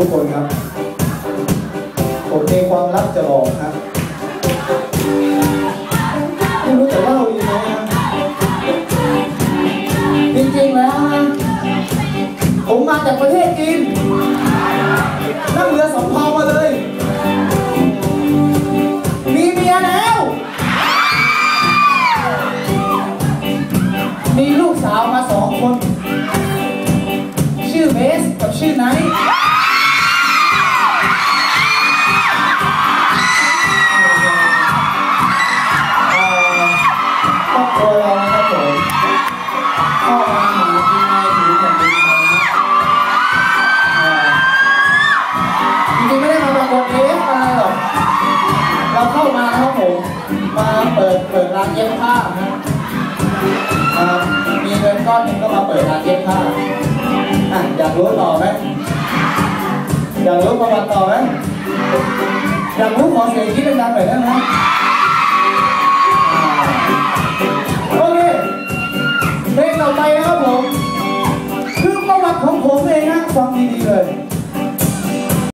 ทุกคนครับบทเพลงความรักจะหลอกครับไม่รู้แต่ว่าเราดีไหมนะจริงๆแล้วนะผมมาจากประเทศจีนนั่งเรือสำเภามาเลย มีเมียแล้ว มีลูกสาวมาสองคน ชื่อเบสกับชื่อไนท์ เราเข้ามาครับผมมาเปิดเปิดร้านเย็บผ้านะอ่ามีเงินก้อนหนึ่งก็มาเปิดร้านเย็บผ้าอะอยากรู้ต่อไหมอยากรู้ประวัติต่อไหมอยากรู้ขอเสียงคิดเป็นดังหน่อยได้ไหมโอเคเพลงต่อไปนะครับผมคือประวัติของผมเองนะฟังดีๆเลย